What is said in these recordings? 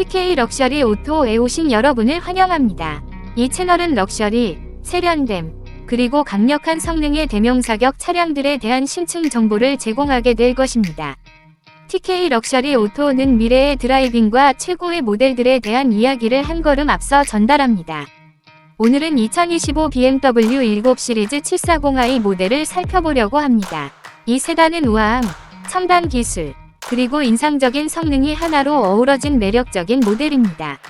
TK 럭셔리 오토에 오신 여러분을 환영합니다. 이 채널은 럭셔리, 세련됨, 그리고 강력한 성능의 대명사격 차량들에 대한 심층 정보를 제공하게 될 것입니다. TK 럭셔리 오토는 미래의 드라이빙과 최고의 모델들에 대한 이야기를 한 걸음 앞서 전달합니다. 오늘은 2025 BMW 7 시리즈 740i 모델을 살펴보려고 합니다. 이 세단은 우아함, 첨단 기술, 그리고 인상적인 성능이 하나로 어우러진 매력적인 모델입니다.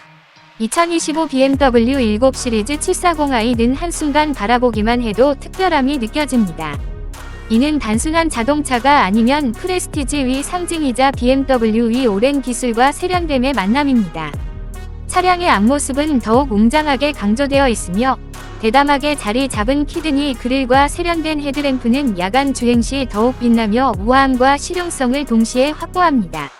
2025 BMW 7 시리즈 740i는 한순간 바라보기만 해도 특별함이 느껴집니다. 이는 단순한 자동차가 아니면 프레스티지의 상징이자 BMW의 오랜 기술과 세련됨의 만남입니다. 차량의 앞모습은 더욱 웅장하게 강조되어 있으며 대담하게 자리 잡은 키드니 그릴과 세련된 헤드램프는 야간 주행 시 더욱 빛나며 우아함과 실용성을 동시에 확보합니다.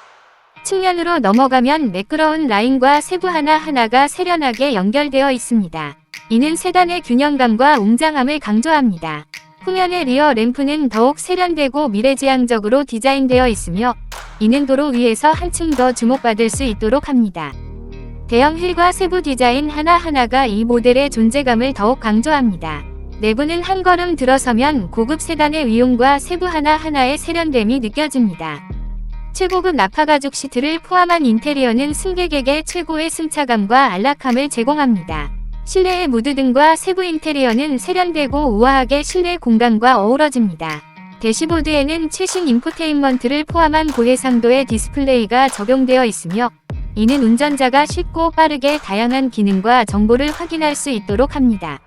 측면으로 넘어가면 매끄러운 라인과 세부 하나하나가 세련하게 연결되어 있습니다. 이는 세단의 균형감과 웅장함을 강조합니다. 후면의 리어 램프는 더욱 세련되고 미래지향적으로 디자인되어 있으며 이는 도로 위에서 한층 더 주목받을 수 있도록 합니다. 대형 휠과 세부 디자인 하나하나가 이 모델의 존재감을 더욱 강조합니다. 내부는 한 걸음 들어서면 고급 세단의 위용과 세부 하나하나의 세련됨이 느껴집니다. 최고급 나파 가죽 시트를 포함한 인테리어는 승객에게 최고의 승차감과 안락함을 제공합니다. 실내의 무드등과 세부 인테리어는 세련되고 우아하게 실내 공간과 어우러집니다. 대시보드에는 최신 인포테인먼트를 포함한 고해상도의 디스플레이가 적용되어 있으며 이는 운전자가 쉽고 빠르게 다양한 기능과 정보를 확인할 수 있도록 합니다.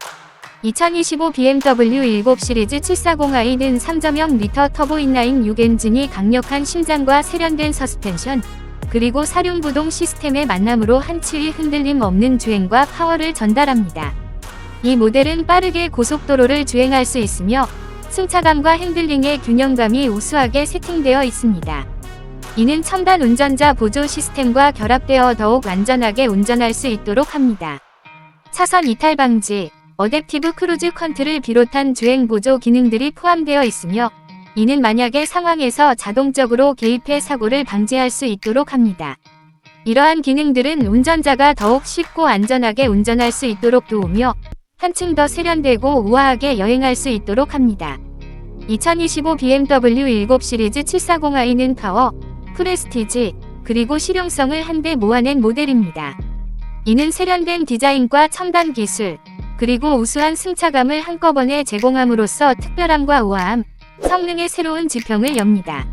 2025 BMW 7 시리즈 740i는 3.0 리터 터보 인라인 6 엔진이 강력한 심장과 세련된 서스펜션, 그리고 사륜부동 시스템의 만남으로 한치의 흔들림 없는 주행과 파워를 전달합니다. 이 모델은 빠르게 고속도로를 주행할 수 있으며 승차감과 핸들링의 균형감이 우수하게 세팅되어 있습니다. 이는 첨단 운전자 보조 시스템과 결합되어 더욱 안전하게 운전할 수 있도록 합니다. 차선 이탈 방지, 어댑티브 크루즈 컨트를 비롯한 주행 보조 기능들이 포함되어 있으며 이는 만약의 상황에서 자동적으로 개입해 사고를 방지할 수 있도록 합니다. 이러한 기능들은 운전자가 더욱 쉽고 안전하게 운전할 수 있도록 도우며 한층 더 세련되고 우아하게 여행할 수 있도록 합니다. 2025 BMW 7 시리즈 740i는 파워, 프레스티지, 그리고 실용성을 한데 모아낸 모델입니다. 이는 세련된 디자인과 첨단 기술, 그리고 우수한 승차감을 한꺼번에 제공함으로써 특별함과 우아함, 성능의 새로운 지평을 엽니다.